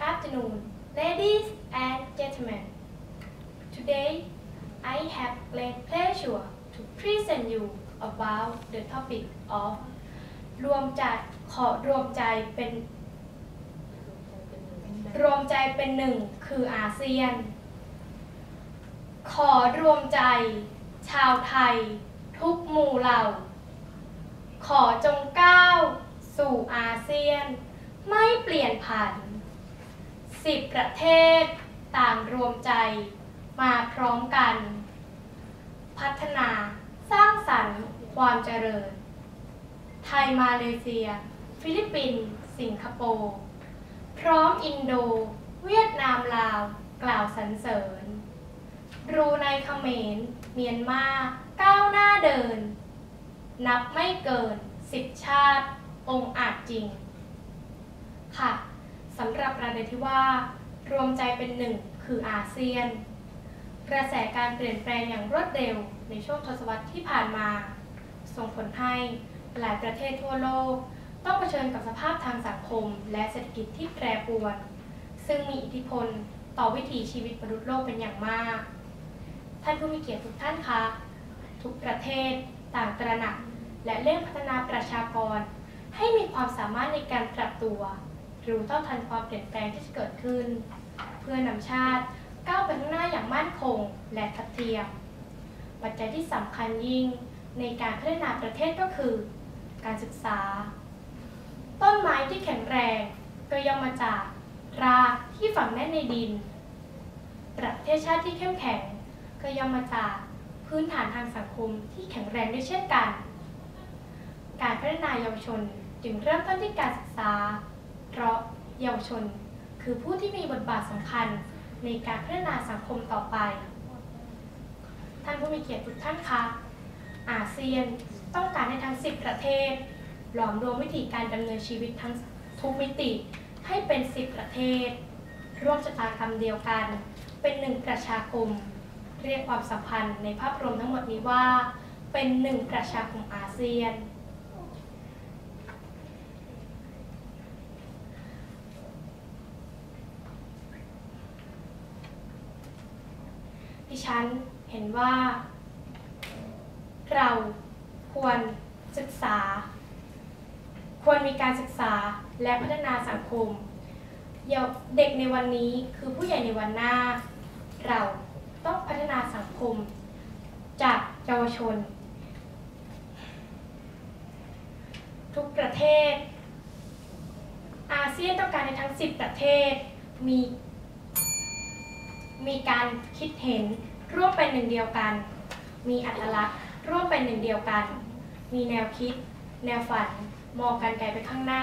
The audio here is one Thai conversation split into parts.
afternoon, ladies and gentlemen. Today, I have great pleasure to present you about the topic of รวมใจขอรวมใจเป็น รวมใจเป็นหนึ่งคืออาเซียน ขอรวมใจ ชาวไทย ทุกหมู่เหล่า ขอจงก้าว สู่อาเซียน ไม่เปลี่ยนผัน สิบประเทศต่างรวมใจมาพร้อมกัน พัฒนาสร้างสรรค์ความเจริญ ไทยมาเลเซีย ฟิลิปปินส์สิงคโปร์พร้อมอินโด เวียดนามลาวกล่าวสรรเสริญรูในเขมรเมียนมาก้าวหน้าเดิน นับไม่เกินสิบชาติ องค์อาจจริง ค่ะ สำหรับประเด็นที่ว่า รวมใจเป็นหนึ่งคืออาเซียน กระแสการเปลี่ยนแปลงอย่างรวดเร็วในช่วงทศวรรษที่ผ่านมา ส่งผลให้หลายประเทศทั่วโลก ต้องเผชิญกับสภาพทางสังคม และเศรษฐกิจที่แปรปรวน ซึ่งมีอิทธิพลต่อวิถีชีวิตมนุษย์โลกเป็นอย่างมาก ท่านผู้มีเกียรติทุกท่านคะทุกประเทศต่างตระหนัก และเร่งพัฒนาประชากร ให้มีความสามารถในการปรับตัว รู้เท่าทันความเปลี่ยนแปลงที่จะเกิดขึ้น เพื่อนำชาติก้าวไปข้างหน้าอย่างมั่นคงและทัดเทียม ปัจจัยที่สำคัญยิ่งในการพัฒนาประเทศก็คือ การศึกษา ต้นไม้ที่แข็งแรงก็ย่อมมาจากรากที่ฝังแน่นในดิน ประเทศชาติที่เข้มแข็งก็ย่อมมาจากพื้นฐานทางสังคมที่แข็งแรงด้วยเช่นกัน การพัฒนาเยาวชนจึงเริ่มต้นที่การศึกษา เพราะเยาวชนคือผู้ที่มีบทบาทสำคัญในการพัฒนาสังคมต่อไป ท่านผู้มีเกียรติทุกท่านคะอาเซียนต้องการให้ทั้ง 10 ประเทศ หลอมรวมวิธีการดำเนินชีวิตทั้งทุกมิติให้เป็น 10 ประเทศ ร่วมชะตากรรมเดียวกัน เป็นหนึ่งประชาคม เรียกความสัมพันธ์ในภาพรวมทั้งหมดนี้ว่า เป็นหนึ่งประชาคมอาเซียน ฉันเห็นว่า เราควรศึกษา ควรมีการศึกษาและพัฒนาสังคมเด็กในวันนี้คือผู้ใหญ่ในวันหน้า เราต้องพัฒนาสังคม จากเยาวชน ทุกประเทศ อาเซียนต้องการในทั้ง 10 ประเทศมีมีการคิดเห็น ร่วมเป็นหนึ่งเดียวกัน มีอัตลักษณ์ ร่วมเป็นหนึ่งเดียวกัน มีแนวคิด แนวฝัน มองกันไกลไปข้างหน้า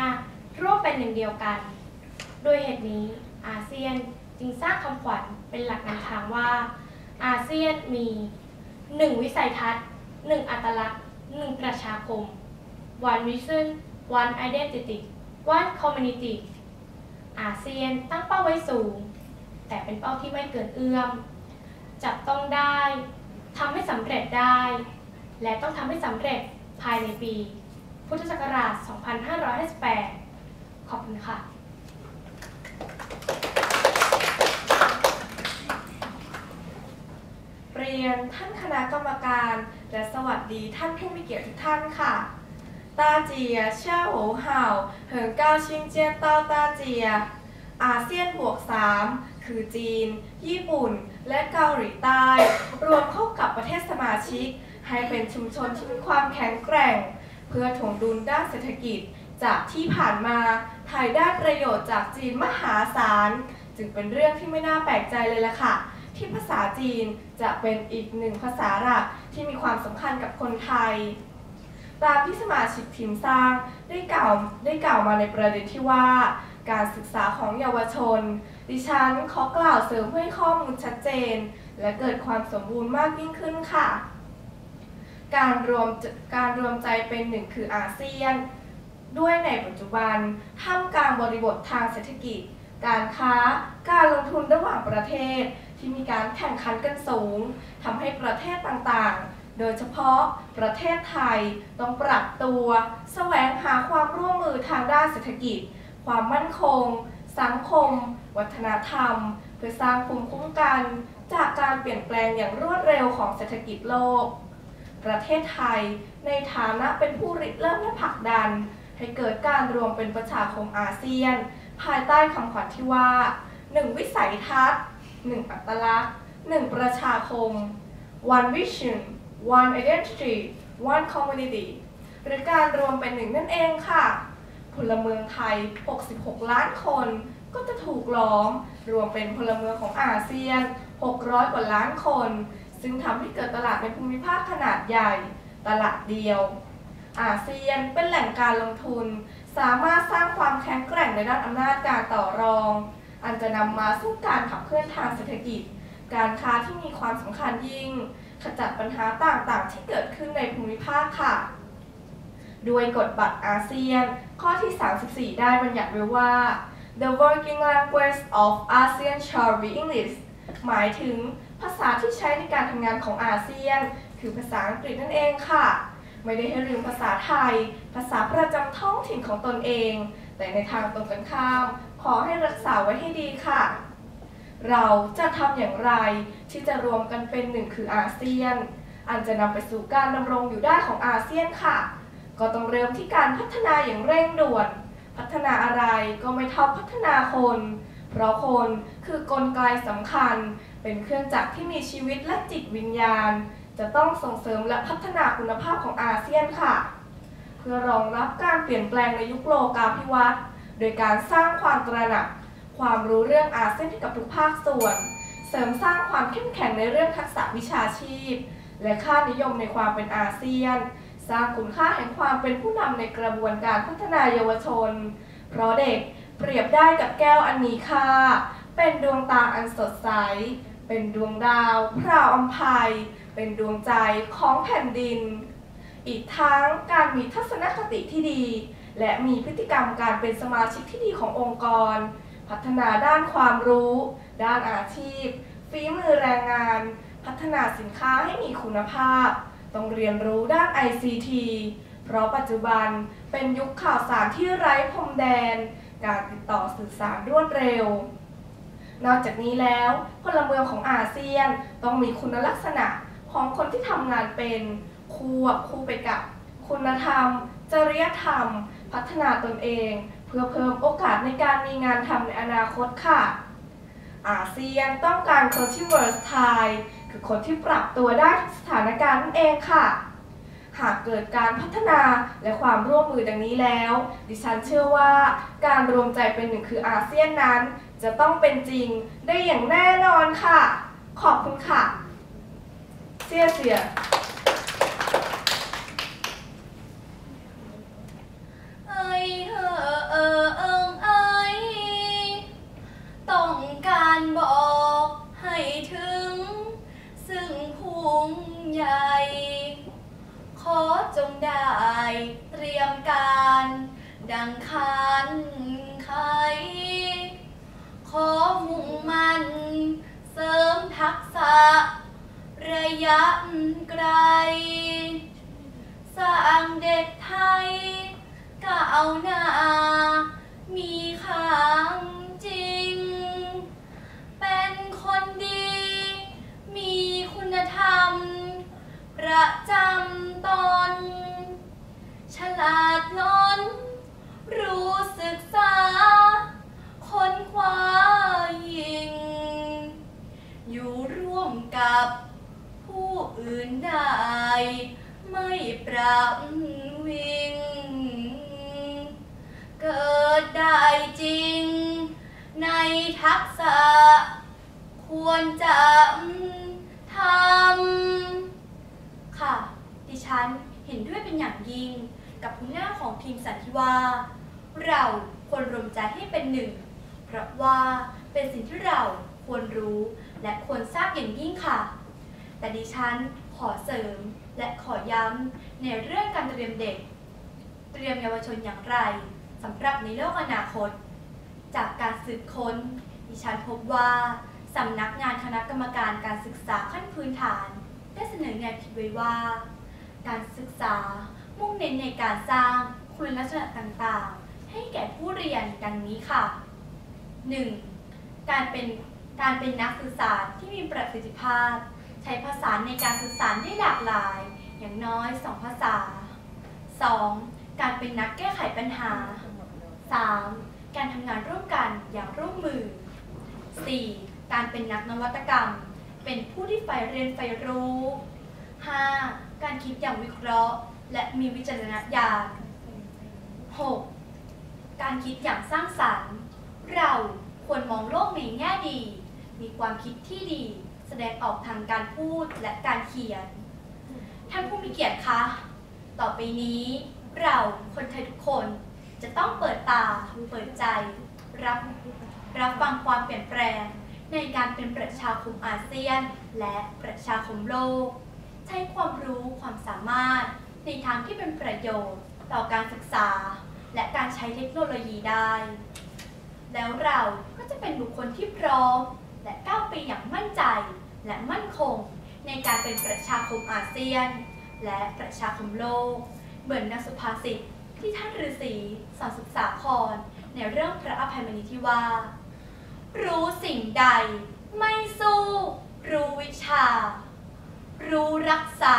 ร่วมเป็นหนึ่งเดียวกัน โดยเหตุนี้อาเซียนจึงสร้างคำขวัญเป็นหลักนำทางว่า อาเซียนมีหนึ่งวิสัยทัศน์หนึ่งอัตลักษณ์หนึ่งประชาคม one vision one identity one community อาเซียนตั้งเป้าไว้สูง แต่เป็นเป้าที่ไม่เกินเอื้อม จับต้องได้ทำให้สำเร็จได้ และต้องทำให้สำเร็จภายในปี พุทธศักราช 2558 ขอบคุณค่ะ เรียนท่านคณะกรรมการ และสวัสดีท่านผู้มีเกียรติทุกท่านค่ะตาเจียเช่าโอเห่าเหิงเก้าชิงเจียเต้าตาเจีย อาเซียนบวก 3 คือจีน ญี่ปุ่น และเกาหลีใต้ รวมเข้ากับประเทศสมาชิก ให้เป็นชุมชนที่มีความแข็งแกร่ง เพื่อถ่วงดุลด้านเศรษฐกิจ จากที่ผ่านมาไทยได้ประโยชน์จากจีนมหาศาล จึงเป็นเรื่องที่ไม่น่าแปลกใจเลยล่ะค่ะ ที่ภาษาจีนจะเป็นอีกหนึ่งภาษาหลักที่มีความสำคัญกับคนไทยตามที่สมาชิกทีมสร้างได้กล่าวได้กล่าวมาในประเด็นที่ว่า การศึกษาของเยาวชน ดิฉันขอกล่าวเสริมเพื่อให้ข้อมูลชัดเจน และเกิดความสมบูรณ์มากยิ่งขึ้นค่ะ การรวมการรวมใจเป็นหนึ่งคืออาเซียน ด้วยในปัจจุบันท่ามกลางบริบททางเศรษฐกิจ การค้า การลงทุนระหว่างประเทศที่มีการแข่งขันกันสูงทำให้ประเทศต่างๆ โดยเฉพาะประเทศไทยต้องปรับตัว แสวงหาความร่วมมือทางด้านเศรษฐกิจ ความมั่นคง สังคม วัฒนธรรม เพื่อสร้างภูมิคุ้มกัน จากการเปลี่ยนแปลงอย่างรวดเร็วของเศรษฐกิจโลก ประเทศไทยในฐานะเป็นผู้ริเริ่มและผลักดัน ให้เกิดการรวมเป็นประชาคมอาเซียน ภายใต้คำขวัญที่ว่า 1 วิสัยทัศน์ 1 อัตลักษณ์ 1 ประชาคม one vision one identity one community หรือการรวมเป็นหนึ่งนั่นเองค่ะ พลเมืองไทย 66 ล้านคน ก็จะถูกล้อม รวมเป็นพลเมืองของอาเซียน 600 กว่าล้านคน ซึ่งทำให้เกิดตลาดในภูมิภาคขนาดใหญ่ ตลาดเดียว อาเซียนเป็นแหล่งการลงทุน สามารถสร้างความแข็งแกร่งในด้านอำนาจการต่อรอง อันจะนำมาซึ่การขับเคลื่อนทางเศรษฐกิจ การค้าที่มีความสำคัญยิ่ง ขจัดปัญหาต่างๆ ที่เกิดขึ้นในภูมิภาคค่ะ ด้วยกฎบัตรอาเซียน ข้อที่ 34 ได้บัญญัติไว้ว่า the working language of ASEAN shall be English หมายถึงภาษาที่ใช้ในการทำงานของอาเซียน คือภาษาอังกฤษนั่นเองค่ะ ไม่ได้ให้ลืมภาษาไทย ภาษาประจำท้องถิ่นของตนเอง แต่ในทางตรงกันข้าม ขอให้รักษาไว้ให้ดีค่ะ เราจะทำอย่างไรที่จะรวมกันเป็นหนึ่งคืออาเซียน อันจะนำไปสู่การดำรงอยู่ได้ของอาเซียนค่ะ ก็ต้องเริ่มที่การพัฒนาอย่างเร่งด่วน พัฒนาอะไรก็ไม่เท่าพัฒนาคน เพราะคนคือกลไกสำคัญ เป็นเครื่องจักรที่มีชีวิตและจิตวิญญาณ จะต้องส่งเสริมและพัฒนาคุณภาพของอาเซียนค่ะ เพื่อรองรับการเปลี่ยนแปลงในยุคโลกาภิวัตน์โดยการสร้างความตระหนัก ความรู้เรื่องอาเซียนให้กับทุกภาคส่วน เสริมสร้างความเข้มแข็งในเรื่องทักษะวิชาชีพ และค่านิยมในความเป็นอาเซียน สร้างคุณค่าแห่งความเป็นผู้นำในกระบวนการพัฒนาเยาวชน เพราะเด็กเปรียบได้กับแก้วอันมีค่า เป็นดวงตาอันสดใส เป็นดวงดาวพราวอัมภัย เป็นดวงใจของแผ่นดิน อีกทั้งการมีทัศนคติที่ดี และมีพฤติกรรมการเป็นสมาชิกที่ดีขององค์กร พัฒนาด้านความรู้ ด้านอาชีพฝีมือแรงงาน พัฒนาสินค้าให้มีคุณภาพ ต้องเรียนรู้ด้าน ICT เพราะปัจจุบันเป็นยุคข่าวสารที่ไร้พรมแดน การติดต่อสื่อสารรวดเร็ว นอกจากนี้แล้วพลเมืองของอาเซียนต้องมีคุณลักษณะของคนที่ทำงานเป็นควบคู่ไปกับ คุณธรรม จริยธรรม พัฒนาตนเอง เพื่อเพิ่มโอกาสในการมีงานทำในอนาคตค่ะ อาเซียนต้องการคนที่ versatile คือคนที่ปรับตัวได้ทุกสถานการณ์นั่นเองค่ะ หากเกิดการพัฒนาและความร่วมมือดังนี้แล้ว ดิฉันเชื่อว่าการรวมใจเป็นหนึ่งคืออาเซียนนั้น จะต้องเป็นจริงได้อย่างแน่นอนค่ะ ขอบคุณค่ะเสียเสีย ดังคันไขขอมุ่งมันเสริมทักษะ ระยะไกล สร้างเด็กไทยก้าวหน้า มีค่าจริง เป็นคนดี มีคุณธรรม ประจำตน ฉลาดล้น รู้ศึกษา ค้นคว้ายิง อยู่ร่วมกับผู้อื่นได้ ไม่ปรับวิง เกิดได้จริง ในทักษะ ควรจะทำค่ะ ดิฉันเห็นด้วยเป็นอย่างยิ่งกับหัวหน้าของทีมสันติวา เราควรรวมใจให้เป็นหนึ่ง เพราะว่าเป็นสิ่งที่เราควรรู้และควรทราบอย่างยิ่งค่ะ แต่ดิฉันขอเสริมและขอย้ำในเรื่องการเตรียมเด็ก เตรียมเยาวชนอย่างไรสำหรับในโลกอนาคต จากการสืบค้น ดิฉันพบว่าสำนักงานคณะกรรมการการศึกษาขั้นพื้นฐาน ได้เสนอแนวคิดไว้ว่า การศึกษามุ่งเน้นในการสร้างคุณลักษณะต่างๆ ให้แก่ผู้เรียนดังนี้ค่ะ 1. การเป็นการเป็นนักสื่อสารที่มีประสิทธิภาพ ใช้ภาษาในการสื่อสารได้หลากหลาย อย่างน้อย 2 ภาษา 2. การเป็นนักแก้ไขปัญหา 3. การทำงานร่วมกันอย่างร่วมมือ 4. การเป็นนักนวัตกรรม เป็นผู้ที่ใฝ่เรียนใฝ่รู้ 5. การคิดอย่างวิเคราะห์ และมีวิจารณญาณ 6. การคิดอย่างสร้างสรรค์ เราควรมองโลกในแง่ดี มีความคิดที่ดี แสดงออกทางการพูดและการเขียน ท่านผู้มีเกียรติคะ ต่อไปนี้ เราคนไทยทุกคนจะต้องเปิดตา เปิดใจ รับรับฟังความเปลี่ยนแปลง ในการเป็นประชาคมอาเซียน และประชาคมโลก ใช้ความรู้ความสามารถในทางที่เป็นประโยชน์ ต่อการศึกษา และการใช้เทคโนโลยีได้ แล้วเราก็จะเป็นบุคคลที่พร้อม และก้าวไปอย่างมั่นใจ และมั่นคง ในการเป็นประชาคมอาเซียน และประชาคมโลก เหมือนนักสุภาษิตที่ท่านฤาษีสอนศึกษาครในเรื่องพระอภัยมณีที่ว่า รู้สิ่งใด ไม่สู้ รู้วิชา รู้รักษา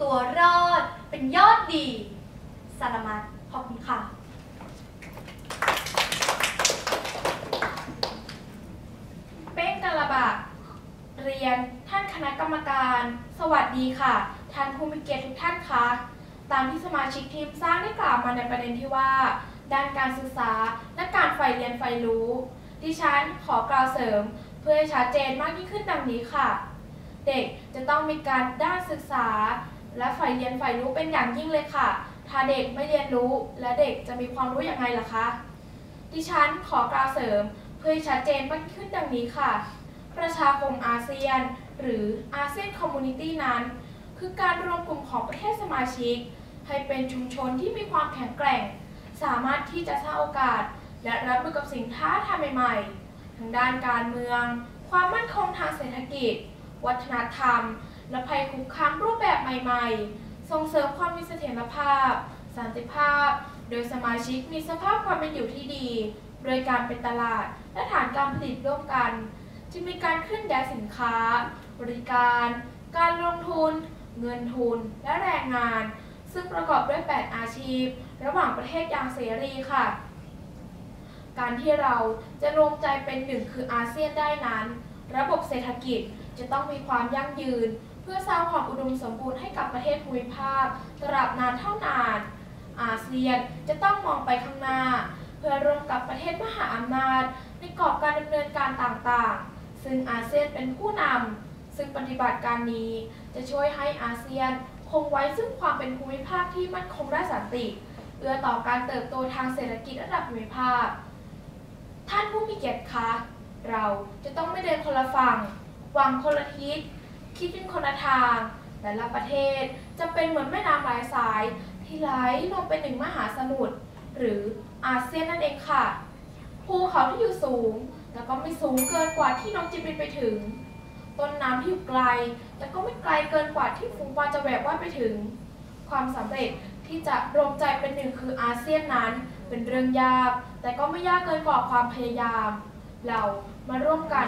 ตัวรอด เป็นยอดดีสารมัดขอบคุณค่ะ เป้ง กะลบะเรียนท่านคณะกรรมการ สวัสดีค่ะ ท่านผู้มีเกียรติทุกท่านคะตามที่สมาชิกทีมสร้างได้กล่าวมาในประเด็นที่ว่า ด้านการศึกษาและการใฝ่เรียนใฝ่รู้ ดิฉันขอกล่าวเสริม เพื่อให้ชัดเจนมากยิ่งขึ้นดังนี้ค่ะ เด็กจะต้องมีการด้านศึกษา และใฝ่เรียนใฝ่รู้เป็นอย่างยิ่งเลยค่ะ ถ้าเด็กไม่เรียนรู้และเด็กจะมีความรู้อย่างไรล่ะคะ ดิฉันขอกล่าวเสริม เพื่อให้ชัดเจนมากขึ้นดังนี้ค่ะ ประชาคมอาเซียน หรืออาเซียนคอมมูนิตี้นั้น คือการรวมกลุ่มของประเทศสมาชิก ให้เป็นชุมชนที่มีความแข็งแกร่ง สามารถที่จะสร้างโอกาส และรับมือกับสิ่งท้าทายใหม่ๆ ทางด้านการเมือง ความมั่นคงทางเศรษฐกิจ วัฒนธรรม และภัยคุกคามรูปแบบใหม่ ๆ ส่งเสริมความมีเสถียรภาพ สันติภาพ โดยสมาชิกมีสภาพความเป็นอยู่ที่ดี โดยการเป็นตลาดและฐานการผลิตร่วมกันจึงมีการเคลื่อนย้ายสินค้า บริการ การลงทุน เงินทุน และแรงงาน ซึ่งประกอบด้วย 8 อาชีพ ระหว่างประเทศอย่างเสรีค่ะ การที่เราจะรวมใจเป็นหนึ่งคืออาเซียนได้นั้น ระบบเศรษฐกิจจะต้องมีความยั่งยืน เพื่อสร้างความอุดมสมบูรณ์ให้กับประเทศภูมิภาคตราบนานเท่านาน อาเซียนจะต้องมองไปข้างหน้า เพื่อร่วมกับประเทศมหาอำนาจในกรอบการดำเนินการต่างๆ ซึ่งอาเซียนเป็นผู้นำซึ่งปฏิบัติการนี้จะช่วยให้อาเซียนคงไว้ซึ่งความเป็นภูมิภาคที่มั่นคงและสันติเอื้อต่อการเติบโตทางเศรษฐกิจระดับภูมิภาค ท่านผู้มีเกียรติคะ เราจะต้องไม่เดินคนละฝั่งวางคนละทิศ คิดเป็นคนละทาง แต่ละประเทศจะเป็นเหมือนแม่น้ำหลายสาย ที่ไหลลงไปหนึ่งมหาสมุทรหรือ อาเซียนนั่นเองค่ะ ภูเขาที่อยู่สูงแต่ก็ไม่สูงเกินกว่าที่น้องจะบินไปถึง ต้นน้ำที่อยู่ไกล แต่ก็ไม่ไกลเกินกว่าที่ฝูงปาจะแหวกว่ายไปถึง ความสำเร็จที่จะรวมใจเป็นหนึ่งคืออาเซียนนั้นเป็นเรื่องยาก แต่ก็ไม่ยากเกินกว่าความพยายาม เรามาร่วมกัน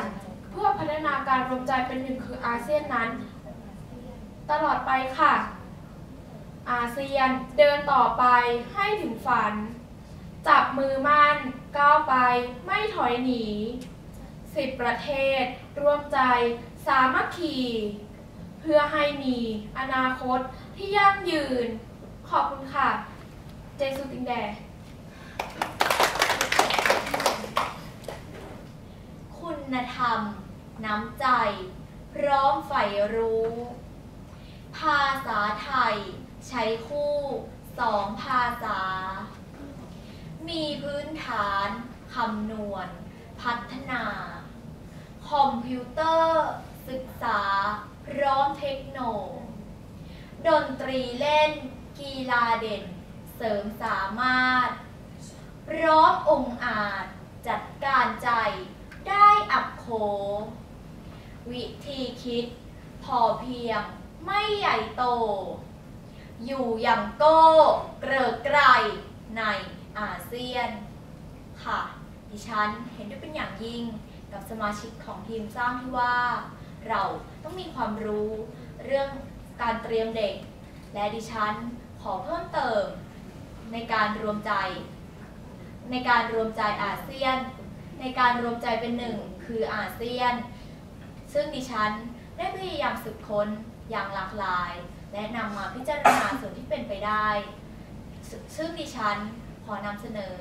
เพื่อพัฒนาการรวมใจเป็นหนึ่งคืออาเซียนนั้น ตลอดไปค่ะ อาเซียนเดินต่อไปให้ถึงฝัน จับมือมั่นก้าวไปไม่ถอยหนีสิบประเทศร่วมใจสามัคคี เพื่อให้มีอนาคตที่ยั่งยืน ขอบคุณค่ะ เจสุติงแด คุณธรรม น้ำใจ พร้อมใฝ่รู้ ภาษาไทย ใช้คู่สองภาษา มีพื้นฐานคำนวณ พัฒนา คอมพิวเตอร์ ศึกษา พร้อมเทคโน ดนตรีเล่น กีฬาเด่น เสริมสามารถพร้อมองอาจ จัดการใจ ได้อักโขวิธีคิด พอเพียง ไม่ใหญ่โต อยู่อย่างโก้ เกริกไกรใน อาเซียน ค่ะ ดิฉันเห็นด้วยเป็นอย่างยิ่งกับสมาชิกของทีมสร้างที่ว่า เราต้องมีความรู้เรื่องการเตรียมเด็ก และดิฉันขอเพิ่มเติม ในการรวมใจ ในการรวมใจอาเซียน ในการรวมใจเป็นหนึ่งคืออาเซียน ซึ่งดิฉันได้พยายามสืบค้นอย่างหลากหลาย และนำมาพิจารณาส่วนที่เป็นไปได้ซซึ่งดิฉัน ขอนำเสนอ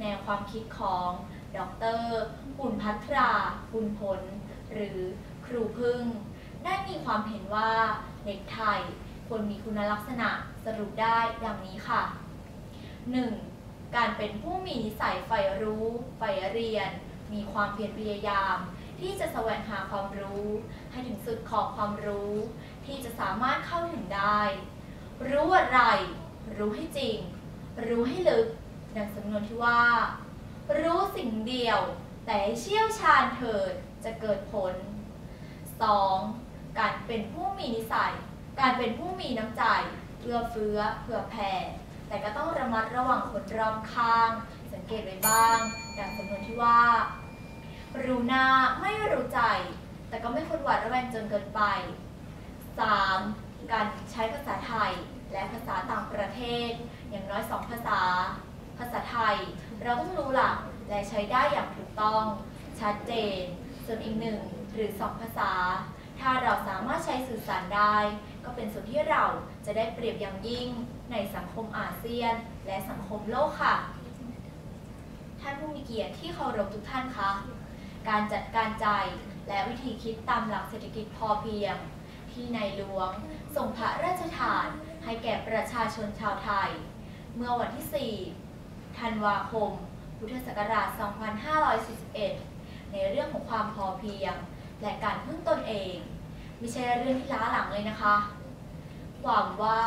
แนวความคิดของดรปุ่นพัทราปุณพลหรือครูพึ่ง ได้มีความเห็นว่าเด็กไทยควรมีคุณลักษณะสรุปได้ดังนี้ค่ะ 1. การเป็นผู้มีนิสัยใฝ่รู้ใฝ่เรียน มีความเพียรพยายาม ที่จะแสวงหาความรู้ ให้ถึงสุดขอบความรู้ ที่จะสามารถเข้าถึงได้ รู้อะไร รู้ให้จริง รู้ให้ลึก ดังสำนวนที่ว่า รู้สิ่งเดียว แต่เชี่ยวชาญเถิดจะเกิดผล 2. การเป็นผู้มีนิสัย การเป็นผู้มีน้ำใจเอื้อเฟื้อเผื่อแผ่แต่ก็ต้องระมัดระวังคนรอบข้าง สังเกตไว้บ้าง ดังสำนวนที่ว่า รู้หน้าไม่รู้ใจ แต่ก็ไม่ควรหวาดระแวงจนเกินไป 3. การใช้ภาษาไทยและภาษาต่างประเทศ อย่างน้อย 2 ภาษา ภาษาไทย เราต้องรู้หลักและใช้ได้อย่างถูกต้อง ชัดเจน ส่วนอีกหนึ่งหรือ2ภาษา ถ้าเราสามารถใช้สื่อสารได้ ก็เป็นส่วนที่เราจะได้เปรียบอย่างยิ่งในสังคมอาเซียน และสังคมโลกค่ะ ท่านผู้มีเกียรติที่เคารพทุกท่านคะการจัดการใจและวิธีคิดตามหลักเศรษฐกิจพอเพียง ที่ในหลวงส่งพระราชทานให้แก่ประชาชนชาวไทย เมื่อวันที่ 4 ธันวาคม พุทธศักราช 2541 ในเรื่องของความพอเพียง และการพึ่งตนเอง ไม่ใช่เรื่องที่ล้าหลังเลยนะคะ หวังว่า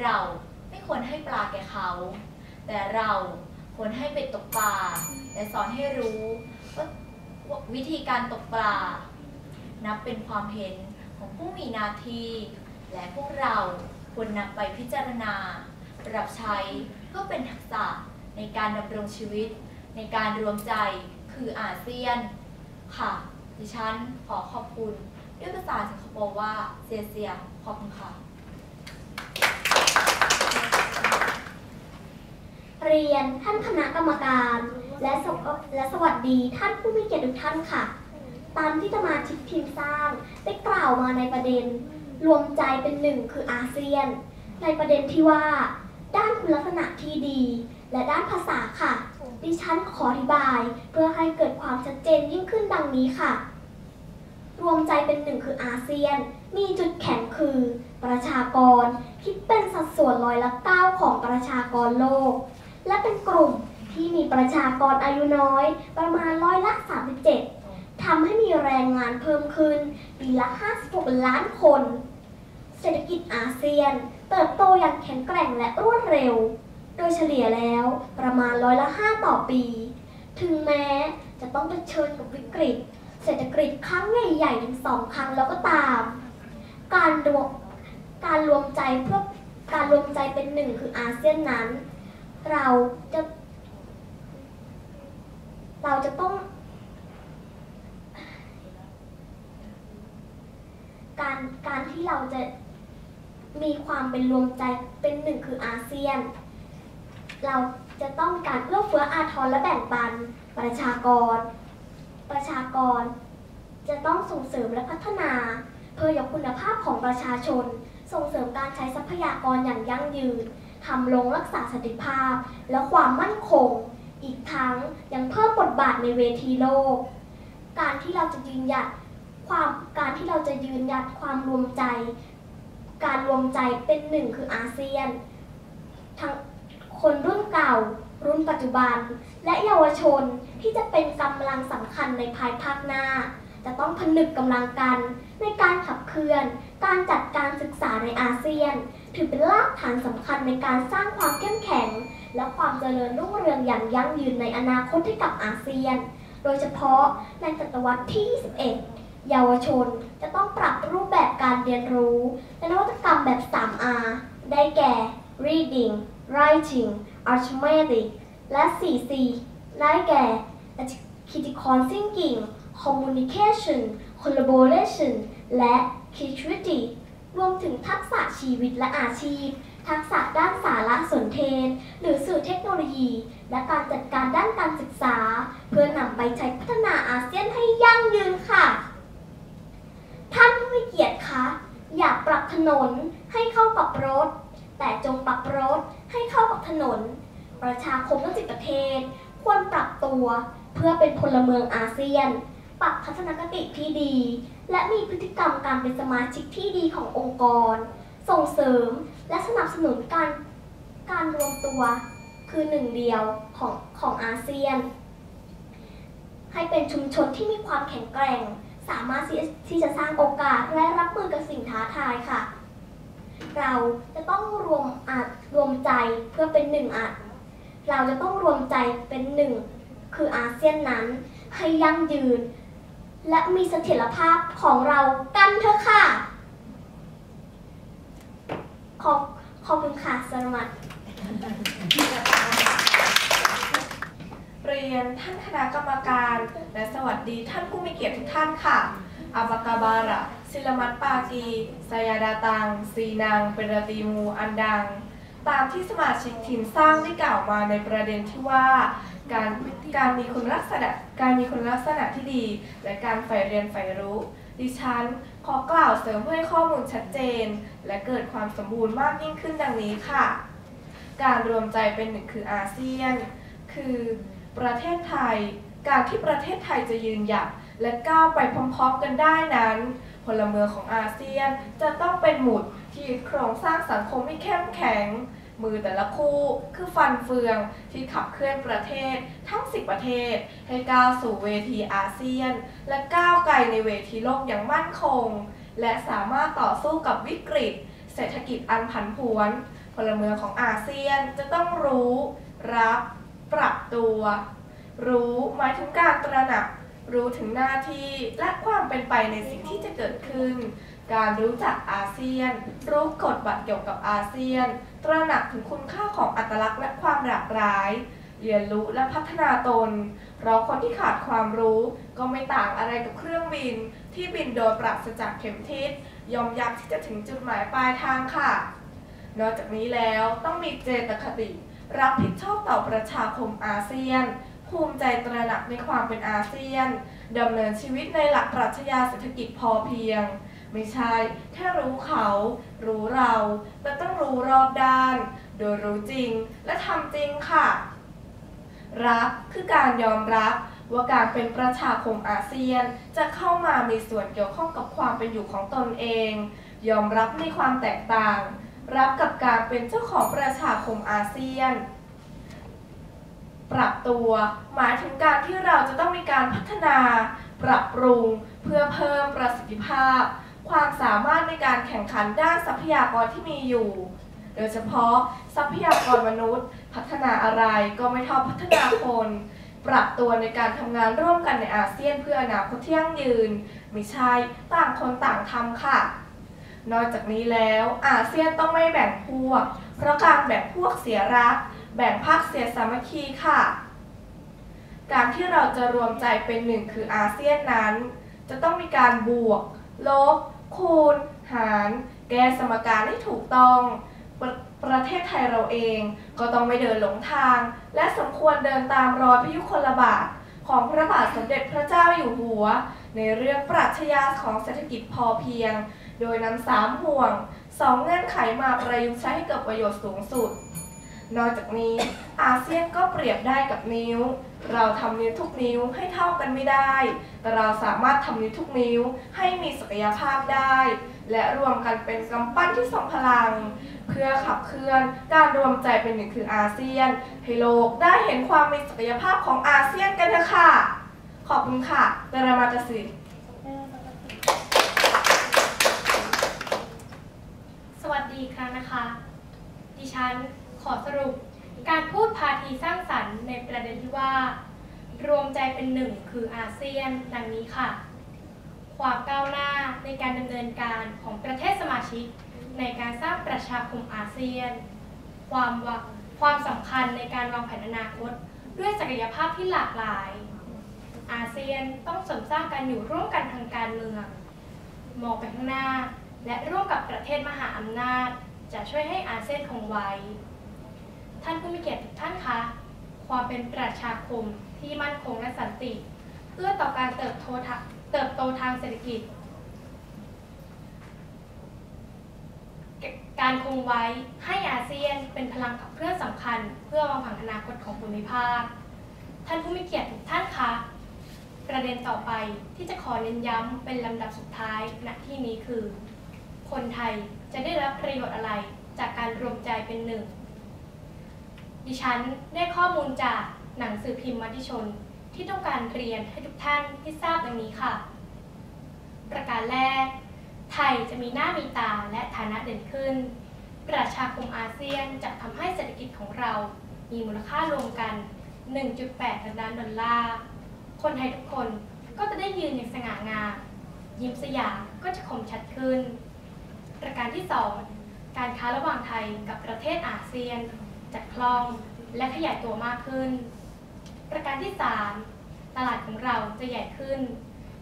เราไม่ควรให้ปลาแก่เขา แต่เราควรให้เบ็ดตกปลา และสอนให้รู้ว่าวิธีการตกปลา นับเป็นความเห็นของผู้มีหน้าที่ และพวกเราควรนำไปพิจารณา ปรับใช้เพื่อเป็นทักษะ ในการดำรงชีวิต ในการรวมใจคืออาเซียน ค่ะ ดิฉันขอขอบคุณ ด้วยภาษาสิงคโปร์ว่าเซียเซียขอบคุณค่ะ เรียนท่านคณะกรรมการ และสและสวัสดีท่านผู้มีเกียรติทุกท่านค่ะ ตามที่สมาชิกทีมสร้างได้กล่าวมาในประเด็น รวมใจเป็นหนึ่งคืออาเซียน ในประเด็นที่ว่า ด้านคุณลักษณะที่ดี และด้านภาษาค่ะ ดิฉันขออธิบาย เพื่อให้เกิดความชัดเจนยิ่งขึ้นดังนี้ค่ะ รวมใจเป็นหนึ่งคืออาเซียน มีจุดแข็งคือ ประชากร คิดเป็นสัดส่วนร้อยละเก้าของประชากรโลก และเป็นกลุ่มที่มีประชากรอายุน้อย ประมาณร้อยละ 37ทำให้มีแรงงานเพิ่มขึ้น ปีละ 56 ล้านคน เศรษฐกิจอาเซียน เติบโตอย่างแข็งแกร่งและรวดเร็ว โดยเฉลี่ยแล้วประมาณร้อยละ 5 ต่อปี ถึงแม้จะต้องเผชิญกับวิกฤต เศรษฐกิจครั้งใหญ่ๆถึงสองครั้งแล้วก็ตาม การรวมการรวมใจเพื่อการรวมใจเป็นหนึ่งคืออาเซียนนั้น เราจะ เราจะต้อง การการที่เราจะมีความเป็นรวมใจเป็นหนึ่งคืออาเซียน เราจะต้องการเอื้อเฟื้ออาทรและแบ่งปันประชากร ประชากร จะต้องส่งเสริมและพัฒนา เพื่อยกคุณภาพของประชาชน ส่งเสริมการใช้ทรัพยากรอย่างยั่งยืนทำลงรักษาสันติภาพ และความมั่นคง อีกทั้งยังเพิ่มบทบาทในเวทีโลก การที่เราจะยืนหยัดความการที่เราจะยืนหยัดความรวมใจ การรวมใจเป็นหนึ่งคืออาเซียน ทั้ง คนรุ่นเก่า รุ่นปัจจุบัน และเยาวชนที่จะเป็นกำลังสำคัญในภายภาคหน้า จะต้องผนึกกำลังกันในการขับเคลื่อน การจัดการศึกษาในอาเซียน ถือเป็นรากฐานสำคัญในการสร้างความเข้มแข็ง และความเจริญรุ่งเรืองอย่างยั่งยืนในอนาคตให้กับอาเซียน โดยเฉพาะในศตวรรษที่ 21 เยาวชนจะต้องปรับรูปแบบการเรียนรู้ และนวัตกรรมแบบ 3R ได้แก่ reading writing arithmetic และ 4C ได้แก่ critical thinking communication collaboration และ creativity รวมถึงทักษะชีวิตและอาชีพ ทักษะด้านสารสนเทศ หรือสื่อเทคโนโลยี และการจัดการด้านการศึกษา เพื่อนำไปใช้พัฒนาอาเซียนให้ยั่งยืนค่ะ ท่านผู้มีเกียรติคะ อยากปรับถนนให้เข้ากับรถ แต่จงปรับรถให้เข้ากับถนน ประชาคมทั้งสิบประเทศ ควรปรับตัวเพื่อเป็นพลเมืองอาเซียน ปรับทัศนคติที่ดี และมีพฤติกรรมการเป็นสมาชิกที่ดีขององค์กร ส่งเสริมและสนับสนุนการการรวมตัว คือหนึ่งเดียวของของอาเซียน ให้เป็นชุมชนที่มีความแข็งแกร่ง สามารถที่ที่จะสร้างโอกาสและรับมือกับสิ่งท้าทายค่ะ เราจะต้องรวมอาจรวมใจเพื่อเป็นหนึ่งอาจเราจะต้องรวมใจเป็นหนึ่งคืออาเซียนนั้น ให้ยั่งยืน และมีเสถียรภาพของเรากันเถอะค่ะ ขอบขอบคุณค่ะสรมัครเรียนท่านคณะกรรมการ และสวัสดีท่านผู้มีเกียรติทุกท่านค่ะอาบากาบาระ ศิลมัตปากีสยาดาตังซีนางเปรตีมูอันดัง ตามที่สมาชิกทีมสร้างได้กล่าวมาในประเด็นที่ว่า การการมีคุณลักษณะการมีคุณลักษณะที่ดี และการใฝ่เรียนใฝ่รู้ ดิฉันขอกล่าวเสริมเพื่อให้ข้อมูลชัดเจน และเกิดความสมบูรณ์มากยิ่งขึ้นดังนี้ค่ะ การรวมใจเป็นหนึ่งคืออาเซียน คือประเทศไทย การที่ประเทศไทยจะยืนหยัดและก้าวไปพร้อมๆกันได้นั้น พลเมืองของอาเซียนจะต้องเป็นหมุดที่โครงสร้างสังคมให้เข้มแข็ง มือแต่ละคู่คือฟันเฟืองที่ขับเคลื่อนประเทศทั้ง 10 ประเทศ ให้ก้าวสู่เวทีอาเซียน และก้าวไกลในเวทีโลกอย่างมั่นคง และสามารถต่อสู้กับวิกฤต เศรษฐกิจอันผันผวน พลเมืองของอาเซียนจะต้องรู้ รับ ปรับตัว รู้หมายถึงการตระหนัก รู้ถึงหน้าที่และความเป็นไปในสิ่งที่จะเกิดขึ้น การรู้จักอาเซียน รู้กฎบัตรเกี่ยวกับอาเซียน ตระหนักถึงคุณค่าของอัตลักษณ์และความหลากหลาย เรียนรู้และพัฒนาตน เพราะคนที่ขาดความรู้ก็ไม่ต่างอะไรกับเครื่องบิน ที่บินโดยปราศจากเข็มทิศยอมยักที่จะถึงจุดหมายปลายทางค่ะ นอกจากนี้แล้วต้องมีเจตคติ รับผิดชอบต่อประชาคมอาเซียน ภูมิใจตระหนักในความเป็นอาเซียนดำเนินชีวิตในหลักปรัชญาเศรษฐกิจพอเพียง ไม่ใช่แค่รู้เขา รู้เรา แต่ต้องรู้รอบด้าน โดยรู้จริงและทำจริงค่ะ รับคือการยอมรับว่าการเป็นประชาคมอาเซียนจะเข้ามามีส่วนเกี่ยวข้องกับความเป็นอยู่ของตนเอง ยอมรับในความแตกต่าง รับกับการเป็นเจ้าของประชาคมอาเซียน ปรับตัว หมายถึงการที่เราจะต้องมีการพัฒนา ปรับปรุง เพื่อเพิ่มประสิทธิภาพ ความสามารถในการแข่งขันด้านทรัพยากรที่มีอยู่ โดยเฉพาะทรัพยากรมนุษย์ พัฒนาอะไรก็ไม่เท่าพัฒนาคน ปรับตัวในการทำงานร่วมกันในอาเซียนเพื่ออนาคตที่ยั่งยืน ไม่ใช่ต่างคนต่างทำค่ะนอกจากนี้แล้วอาเซียนต้องไม่แบ่งพวก เพราะการแบ่งพวกเสียรัก แบ่งพรรคเสียสามัคคีค่ะ การที่เราจะรวมใจเป็นหนึ่งคืออาเซียนนั้น จะต้องมีการบวก ลบ คูณ หาร แก้สมการให้ถูกต้องประประเทศไทยเราเองก็ต้องไม่เดินหลงทาง และสมควรเดินตามรอยพยุคลบาทของพระบาทสมเด็จพระเจ้าอยู่หัว ในเรื่องปรัชญาของเศรษฐกิจพอเพียง โดยนำสามห่วงสองเงื่อนไขมาประยุกต์ใช้ให้เกิดประโยชน์สูงสุด นอกจากนี้อาเซียนก็เปรียบได้กับนิ้ว เราทำนิ้วทุกนิ้วให้เท่ากันไม่ได้ แต่เราสามารถทำนิ้วทุกนิ้วให้มีศักยภาพได้ และรวมกันเป็นกำปั้นที่ทรงพลัง เพื่อขับเคลื่อนการรวมใจเป็นหนึ่งคืออาเซียน ให้โลกได้เห็นความมีศักยภาพของอาเซียนกันเถอะค่ะ ขอบคุณค่ะดารามากสิสวัสดีครั้งนะคะ ดิฉัน ขอสรุป การพูดพาทีสร้างสรรค์ในประเด็นที่ว่า รวมใจเป็นหนึ่งคืออาเซียนดังนี้ค่ะ ความก้าวหน้าในการดำเนินการของประเทศสมาชิก ในการสร้างประชาคมอาเซียน ความวความสำคัญในการวางแผนอนาคต ด้วยศักยภาพที่หลากหลาย อาเซียนต้องเสริมสร้างการอยู่ร่วมกันทางการเมือง มองไปข้างหน้าและร่วมกับประเทศมหาอำนาจ จะช่วยให้อาเซียนคงไว้ ท่านผู้มีเกียรติทุกท่านคะ ความเป็นประชาคมที่มั่นคงและสันติเพื่อต่อการเติบโตทางเติบโตทางเศรษฐกิจ การคงไว้ให้อาเซียนเป็นพลังขับเคลื่อนสำคัญ เพื่อวางผังอนาคตของภูมิภาค ท่านผู้มีเกียรติทุกท่านคะ ประเด็นต่อไปที่จะขอเน้นย้ำเป็นลำดับสุดท้ายณที่นี้คือ คนไทยจะได้รับประโยชน์อะไรจากการรวมใจเป็นหนึ่ง ดิฉันได้ข้อมูลจากหนังสือพิมพ์มติชน ที่ต้องการเรียนให้ทุกท่านที่ทราบดังนี้ค่ะ ประการแรก ไทยจะมีหน้ามีตาและฐานะเด่นขึ้น ประชาคมอาเซียนจะทำให้เศรษฐกิจของเรา มีมูลค่ารวมกัน 1.8ล้านดอลลาร์ คนไทยทุกคนก็จะได้ยืนอย่างสง่างาม ยิ้มสยามก็จะคมชัดขึ้น ประการที่ 2 การค้าระหว่างไทยกับประเทศอาเซียน จะคล่องและขยายตัวมากขึ้น ประการที่ 3 ตลาดของเราจะใหญ่ขึ้น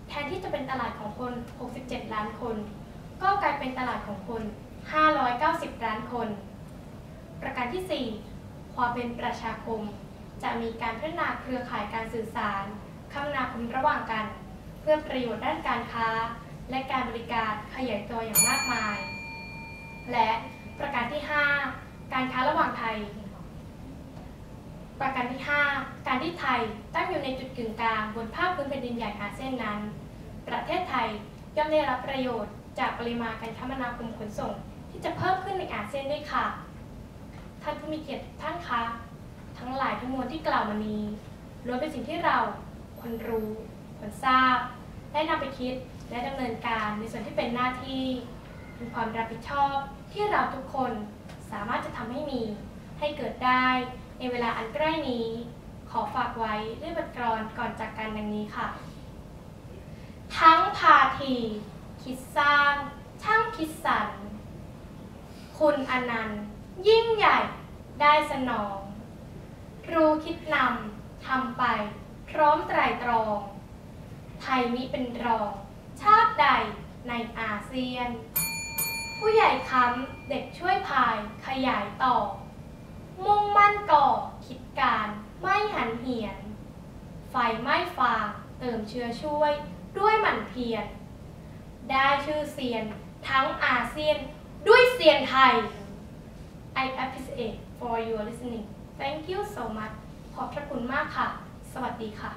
แทนที่จะเป็นตลาดของคน 67 ล้านคน ก็กลายเป็นตลาดของคน 590 ล้านคน ประการที่ 4 ความเป็นประชาคม จะมีการพัฒนาเครือข่ายการสื่อสารคมนาคมระหว่างกัน เพื่อประโยชน์ด้านการค้า และการบริการขยายตัวอย่างมากมาย และประการที่ 5 การค้าระหว่างไทย ประการที่ 5 การที่ไทยตั้งอยู่ในจุดกึ่งกลางบนภาคพื้นแผ่นดินใหญ่อาเซียนนั้น ประเทศไทยย่อมได้รับประโยชน์จากปริมาณการคมนาคมขนส่ง ที่จะเพิ่มขึ้นในอาเซียนด้วยค่ะ ท่านผู้มีเกียรติท่านคะทั้งหลายทั้งมวลที่กล่าวมานี้ล้วนเป็นสิ่งที่เราควรรู้ควรทราบ ได้นำไปคิดและดำเนินการในส่วนที่เป็นหน้าที่เป็นความรับผิดชอบที่เราทุกคนสามารถจะทำให้มีให้เกิดได้ ในเวลาอันใกล้นี้ ขอฝากไว้ด้วยบทกลอนก่อนจากกันดังนี้ค่ะ ทั้งพาที คิดสร้าง ช่างคิดสรรคุณอนันต์ ยิ่งใหญ่ได้สนอง รู้คิดนำทำไปพร้อมไตรตรอง ไทยมิเป็นรอง ชาติใดในอาเซียน ผู้ใหญ่ค้ำเด็กช่วยพายขยายต่อ มุ่งมั่นก่อ คิดการไม่หันเหียน ไฟไม่ฟางเติมเชื้อช่วยด้วยหมั่นเพียร ได้ชื่อเซียนทั้งอาเซียนด้วยเซียนไทย I appreciate for your listening Thank you so much ขอบพระคุณมากค่ะ สวัสดีค่ะ